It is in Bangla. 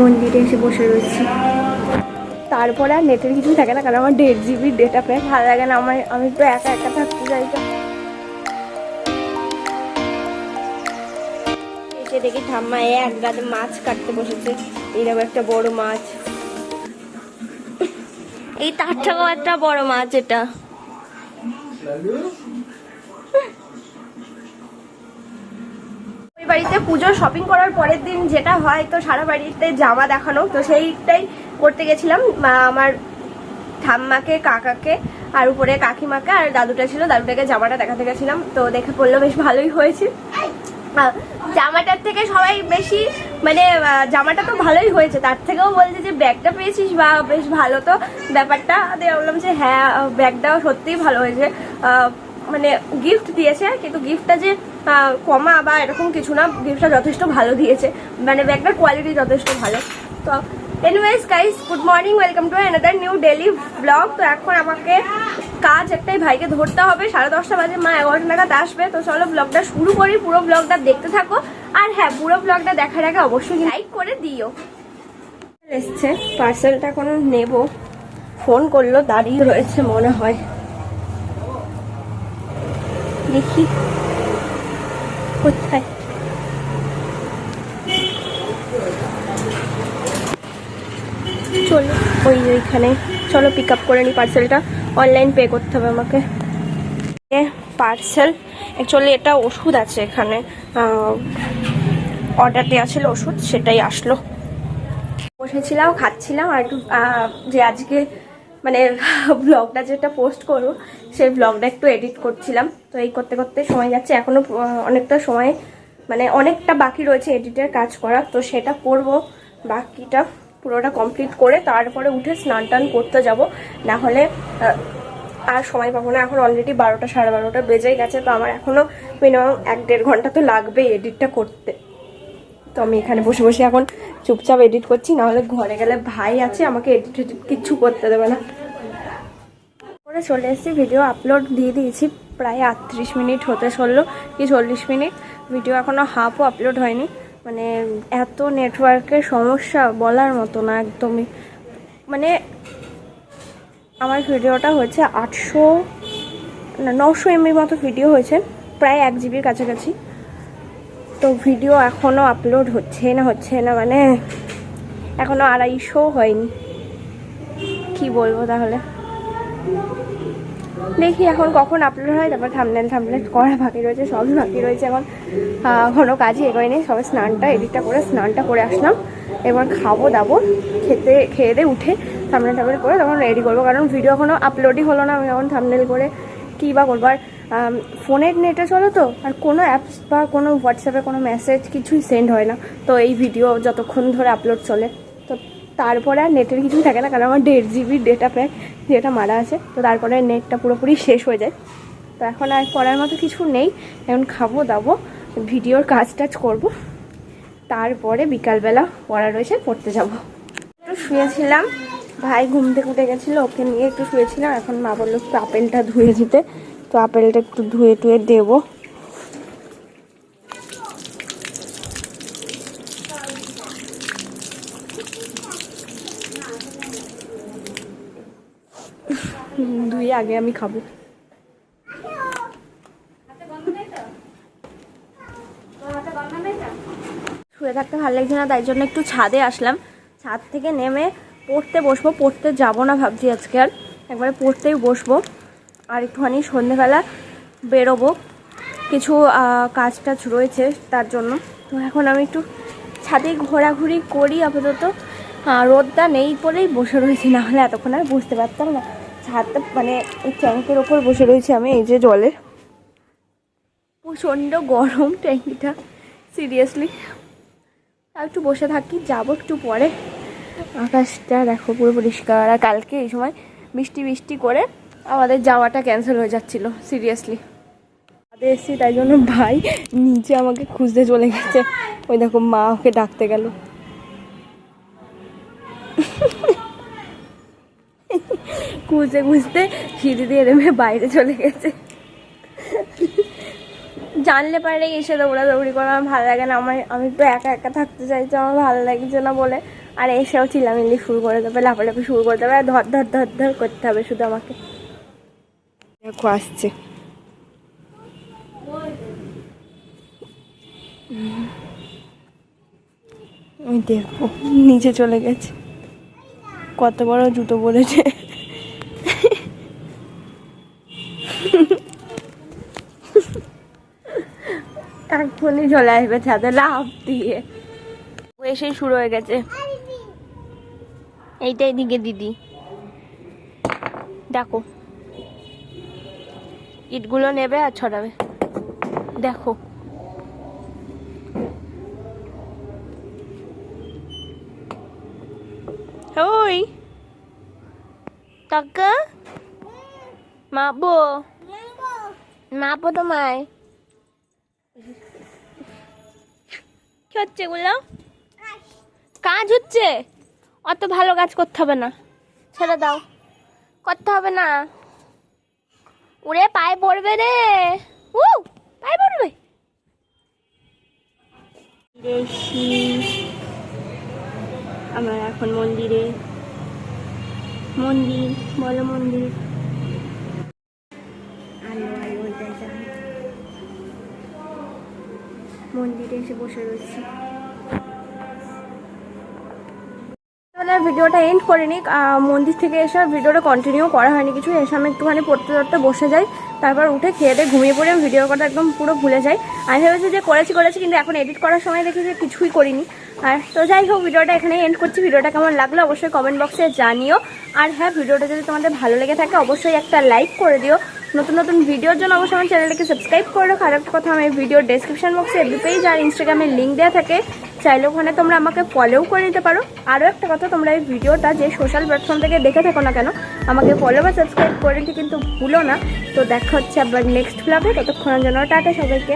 মন্দিরে এসে বসে রয়েছি। তারপরে আর নেটের কিছুই থাকে না, কারণ আমার দেড় জিবি ডেটা প্যাক ভালো লাগে না, আমার আমি তো একা একা থাকতে চাই তো। এসে দেখি ঠাম্মা এ এক গাছে মাছ কাটতে বসেছে। এইরকম একটা বড় মাছ। এই তার থেকেও একটা বড় মাছ এটা। বাড়িতে পুজোর শপিং করার পরের দিন যেটা হয়, তো সারা বাড়িতে জামা দেখানো, তো সেইটাই করতে গেছিলাম। আমার ঠাম্মাকে, কাকাকে, আর উপরে কাকিমাকে, আর দাদুটা ছিল, দাদুটাকে জামাটা দেখাতে গেছিলাম। তো দেখে পড়ল বেশ ভালোই হয়েছে। জামাটার থেকে সবাই বেশি মানে জামাটা তো ভালোই হয়েছে। তার থেকেও বলছে যে, ব্যাগটা পেয়েছিস বা, বেশ ভালো তো। ব্যাপারটা দিয়ে বললাম যে হ্যাঁ ব্যাগটাও সত্যিই ভালো হয়েছে। মানে গিফট দিয়েছে, কিন্তু গিফটটা যে কমা বা এরকম কিছু না গিফটটা যথেষ্ট ভালো দিয়েছে। মানে ব্যাগটার কোয়ালিটি যথেষ্ট ভালো। তো anyways guys good morning welcome to another new daily blog তো এখন আমাকে কাজ একটাই ভাইকে ধরতে হবে। সাড়ে দশটা বাজে, মা এগারোটা নাগাদ আসবে। তো চলো ব্লগটা শুরু করি। পুরো ব্লগটা দেখতে থাকো। আর হ্যাঁ পুরো ব্লগটা দেখার আগে অবশ্যই লাইক করে দিও। এসছে পার্সেলটা এখন নেব। ফোন করল, দাঁড়িয়ে রয়েছে, মনে হয়। দেখি। কোথায়? চলো, ওই ওইখানে। চলো পিক আপ করে নি পার্সেলটা অনলাইন পে করতে হবে আমাকে। পার্সেল অ্যাকচুয়ালি এটা ওষুধ আছে এখানে। অর্ডার দেওয়া ছিল ওষুধ, সেটাই আসলো। বসেছিলাম, খাচ্ছিলাম, আর একটু যে আজকে মানে ব্লগটা যেটা পোস্ট করব সেই ব্লগটা একটু এডিট করছিলাম। তো এই করতে করতে সময় যাচ্ছে। এখনও আহ, অনেকটা সময় মানে অনেকটা বাকি রয়েছে এডিটের কাজ করা তো সেটা করব। বাকিটা পুরোটা কমপ্লিট করে তারপরে উঠে স্নান টান করতে যাব। না হলে আর সময় পাবো না। এখন অলরেডি বারোটা সাড়ে বারোটা বেজেই গেছে। তো আমার এখনও মিনিমাম এক দেড় ঘণ্টা তো লাগবেই এডিটটা করতে। তো আমি এখানে বসে বসে এখন চুপচাপ এডিট করছি। নাহলে ঘরে গেলে ভাই আছে আমাকে এডিট কিচ্ছু করতে দেবে না। করে চলে এসেছি। ভিডিও আপলোড দিয়ে দিয়েছি, প্রায় আটত্রিশ মিনিট হতে চলল, কি চল্লিশ মিনিট? ভিডিও এখনও হাফও আপলোড হয়নি। মানে এত নেটওয়ার্কের সমস্যা বলার মতো না একদমই। মানে আমার ভিডিওটা হয়েছে আটশো নশো এমবির মতো ভিডিও হয়েছে, প্রায় এক জিবির কাছাকাছি। তো ভিডিও এখনও আপলোড হচ্ছে না হচ্ছে না মানে এখনও আড়াইশো হয়নি। কি বলব তাহলে? দেখি এখন কখন আপলোড হয়, তারপর থামনেল থামলেন করা বাকি রয়েছে সবই বাকি রয়েছে এখন। কোনো কাজই নেই সবাই স্নানটা এডিটটা করে, স্নানটা করে আসলাম। এবার খাব, দাবো, খেতে, খেয়ে দিয়ে উঠে থামনেল টামনেল করে তখন রেডি করব, কারণ ভিডিও এখনও আপলোডই হলো না, আমি এখন থামনেল করে কী বা করব। আর ফোনের নেটে চলো তো, আর কোনো অ্যাপস বা কোনো হোয়াটসঅ্যাপে কোনো মেসেজ কিছুই সেন্ড হয় না। তো এই ভিডিও যতক্ষণ ধরে আপলোড চলে, তো তারপরে আর নেটের কিছুই থাকে না, কারণ আমার দেড় জিবি ডেটা প্যাক যেটা মারা আছে, তো তারপরে নেটটা পুরোপুরি শেষ হয়ে যায়। তো এখন আর পড়ার মতো কিছু নেই, এখন খাব, দাবো, ভিডিওর কাজ টাজ করব। তারপরে বিকালবেলা পড়া রয়েছে, পড়তে যাব। একটু শুয়েছিলাম, ভাই ঘুম থেকে উঠে গেছিল, ওকে নিয়ে একটু শুয়েছিলাম, এখন মা বলল একটু আপেলটা ধুয়ে দিতে, তো আপেলটা একটু ধুয়ে টুয়ে দেবো। ধুয়ে আগে আমি খাব। শুয়ে থাকতে ভালো লাগছে না, তাই জন্য একটু ছাদে আসলাম। ছাদ থেকে নেমে পড়তে বসবো, পড়তে যাব না ভাবছি আজকে আর। একবারে পড়তেই বসবো। আর একটুখানি সন্ধেবেলা বেরোবো। কিছু কাজ টাজ রয়েছে তার জন্য। তো এখন আমি একটু ছাদে ঘোরাঘুরি করি আপাতত। রোদটা নেই বলেই বসে রয়েছি, না হলে এতক্ষণ আর বুঝতে পারতাম না। ছাদটা মানে ট্যাঙ্কের ওপর বসে রয়েছি আমি, এই যে জলের প্রচণ্ড গরম ট্যাঙ্কিটা, সিরিয়াসলি। আর একটু বসে থাকি, যাব একটু পরে। আকাশটা দেখো পুরো পরিষ্কার, আর কালকে এই সময় বৃষ্টি বৃষ্টি করে আমাদের যাওয়াটা ক্যান্সেল হয়ে যাচ্ছিল, সিরিয়াসলি। ছাদে এসেছি, তাই জন্য ভাই নিচে আমাকে খুঁজতে চলে গেছে। ওই দেখো মা ওকে ডাকতে গেল। খুঁজতে খুঁজতে সিঁড়ি দিয়ে নেমে বাইরে চলে গেছে। জানলে পারে এসে দৌড়াদৌড়ি করা আমার ভালো লাগে না। আমার, আমি তো একা একা থাকতে চাইছি আমার ভালো লাগছে না বলে। আর এসেও চিলামিলি শুরু করে দেবে, লাফালাফি শুরু করে দেবে। আর ধর ধর ধর ধর করতে হবে শুধু আমাকে। দেখো, আসছে। দেখো, নিচে চলে গেছে। কত বড় জুতো পরেছে। এখনই চলে আসবে ছাদে লাভ দিয়ে। ও এসেই শুরু হয়ে গেছে। এইটা এদিকে দিদি। দেখো। ইটগুলো নেবে আর ছড়াবে। দেখো। ওই। টাকা মাপো মাপবো তোমায়। কি হচ্ছে এগুলো? কাজ। হচ্ছে? অত ভালো কাজ করতে হবে না। ছেড়ে দাও। করতে হবে না। উড়ে পায়ে পড়বে রে। উ পায়ে পড়বে। আমরা এখন মন্দিরে। মন্দির বলো মন্দির। এসে বসে রয়েছি। ভিডিওটা এন্ড করিনি। আহ, মন্দির থেকে এসে ভিডিওটা কন্টিনিউ করা হয়নি কিছু। এসে আমি একটুখানি পড়তে পড়তে বসে যাই। তারপর উঠে খেয়ে দিয়ে ঘুমিয়ে পড়ে আমি ভিডিও কথা একদম পুরো ভুলে যাই। আমি ভেবেছি যে করেছি করেছি কিন্তু এখন এডিট করার সময় দেখি যে কিছুই করিনি। আর তো যাই হোক ভিডিওটা এখানে এন্ড করছি। ভিডিওটা কেমন লাগল অবশ্যই কমেন্ট বক্সে জানিও। আর হ্যাঁ ভিডিওটা যদি তোমাদের ভালো লেগে থাকে অবশ্যই একটা লাইক করে দিও। নতুন নতুন ভিডিওর জন্য অবশ্যই আমার চ্যানেলটাকে সাবস্ক্রাইব করে রাখো। আর একটা কথা আমি ভিডিওর ডেসক্রিপশন বক্সে এফবি পেজ আর ইনস্টাগ্রামের লিঙ্ক দেওয়া থাকে। চাইলে ওখানে তোমরা আমাকে ফলোও করে নিতে পারো। আরও একটা কথা, তোমরা এই ভিডিওটা যে সোশ্যাল প্ল্যাটফর্ম থেকে দেখে থাকো না কেন, আমাকে ফলো বা সাবস্ক্রাইব করে নিতে কিন্তু ভুলো না। তো দেখা হচ্ছে আবার নেক্সট ব্লগে ততক্ষণের জন্য টাটা সবাইকে।